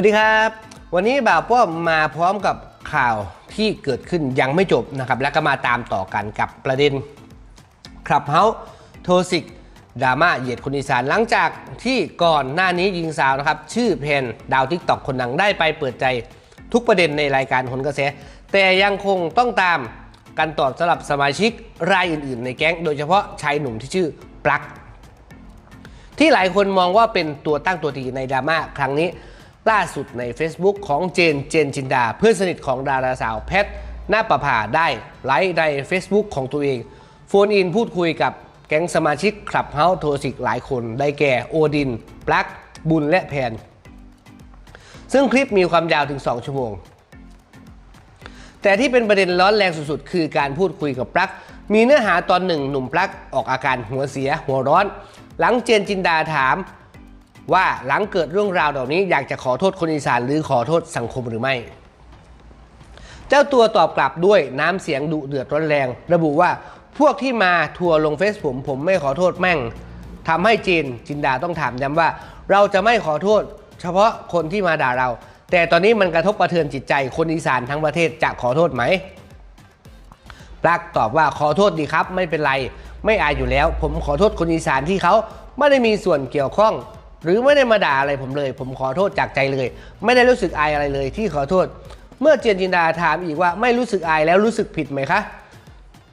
วัสดีครับ วันนี้บ่าวป้อมมาพร้อมกับข่าวที่เกิดขึ้นยังไม่จบนะครับ และก็มาตามต่อกันกับประเด็นคลับเฮาโทสิกดราม่าเหยียดคนอีสานหลังจากที่ก่อนหน้านี้หญิงสาวนะครับ ชื่อเพนดาวทิกตอกคนดังได้ไปเปิดใจทุกประเด็นในรายการผลกระแส แต่ยังคงต้องตามการตอบสำหรับสมาชิกรายอื่น ๆ ในแก๊ง โดยเฉพาะชายหนุ่มที่ชื่อปลั๊กที่หลายคนมองว่าเป็นตัวตั้งตัวตีในดราม่าครั้งนี้ ล่าสุดใน Facebook ของเจนเจนจินดา เพื่อนสนิทของดาราสาวแพทหน้าประภาได้ไลฟ์ใน Facebook ของตัวเอง โฟนอินพูดคุยกับแก๊งสมาชิกคลับเฮาส์โทสิกหลายคนได้แก่โอดินปลั๊กบุญและแพน ซึ่งคลิปมีความยาวถึง 2 ชั่วโมง แต่ที่เป็นประเด็นร้อนแรงสุดๆ คือการพูดคุยกับปลั๊กมีเนื้อหาตอนหนึ่งหนุ่มปลั๊กออกอาการหัวเสียหัวร้อน หลังเจนจินดาถาม ว่าหลังเกิดเรื่องราวเหล่านี้อยากจะขอโทษคนอีสานหรือขอโทษสังคมหรือไม่ เจ้าตัวตอบกลับด้วยน้ำเสียงดุเดือดร้อนแรง ระบุว่าพวกที่มาทัวร์ลงเฟซผมผมไม่ขอโทษแม่งทำให้จีนจินดาต้องถามย้ำว่า เราจะไม่ขอโทษ เฉพาะคนที่มาด่าเรา แต่ตอนนี้มันกระทบกระเทือนจิตใจ คนอีสานทั้งประเทศจะขอโทษไหมปลักตอบว่าขอโทษดีครับ ไม่เป็นไร ไม่อายอยู่แล้ว ผมขอโทษคนอีสานที่เขาไม่ได้มีส่วนเกี่ยวข้อง หรือไม่ได้มาด่าอะไรผมเลย ผมขอโทษจากใจเลย ไม่ได้รู้สึกอายอะไรเลย ที่ขอโทษ เมื่อเจนจินดาถามอีกว่าไม่รู้สึกอายแล้วรู้สึกผิดไหมคะ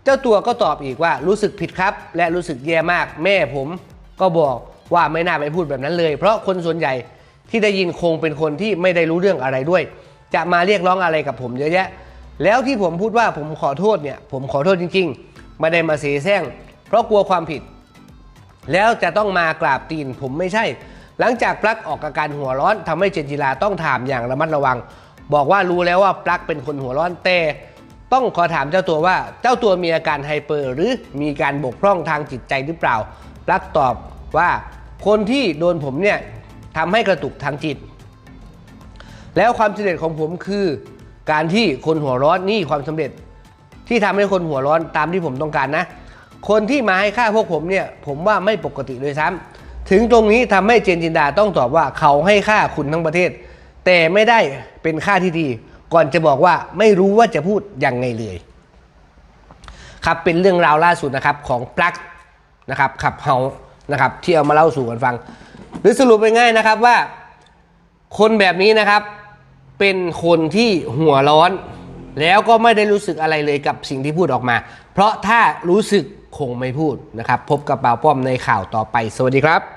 เจ้าตัวก็ตอบอีกว่ารู้สึกผิดครับ และรู้สึกแย่มาก แม่ผมก็บอกว่าไม่น่าไปพูดแบบนั้นเลย เพราะคนส่วนใหญ่ที่ได้ยินคงเป็นคนที่ไม่ได้รู้เรื่องอะไรด้วย จะมาเรียกร้องอะไรกับผมเยอะแยะ แล้วที่ผมพูดว่าผมขอโทษเนี่ย ผมขอโทษจริงๆไม่ได้มาเสียแซงเพราะกลัวความผิด แล้วจะต้องมากราบตีนผมไม่ใช่ หลังจากปลั๊กออกอาการหัวร้อนทำให้เจนจิลาต้องถามอย่างระมัดระวัง บอกว่ารู้แล้วว่าปลั๊กเป็นคนหัวร้อนแต่ต้องขอถามเจ้าตัวว่าเจ้าตัวมีอาการไฮเปอร์ หรือมีการบกพร่องทางจิตใจหรือเปล่า ปลั๊กตอบว่าคนที่โดนผมเนี่ยทำให้กระตุกทางจิต แล้วความสำเร็จของผมคือ การที่คนหัวร้อนนี่ความสำเร็จ ที่ทำให้คนหัวร้อนตามที่ผมต้องการนะ คนที่มาให้ค่าพวกผมเนี่ยผมว่าไม่ปกติเลยซ้ำ ถึงตรงนี้ทำให้เจนจินดาต้องตอบว่าเขาให้ค่าคุณทั้งประเทศ แต่ไม่ได้เป็นค่าที่ดี ก่อนจะบอกว่าไม่รู้ว่าจะพูดยังไงเลย ครับเป็นเรื่องราวล่าสุดนะครับของปลั๊กนะครับขับเฮานะครับที่เอามาเล่าสู่กันฟัง หรือสรุปไปง่ายนะครับว่า คนแบบนี้นะครับ เป็นคนที่หัวร้อน แล้วก็ไม่ได้รู้สึกอะไรเลยกับสิ่งที่พูดออกมา เพราะถ้ารู้สึกคงไม่พูดนะครับ พบกับเปาป้อมในข่าวต่อไป สวัสดีครับ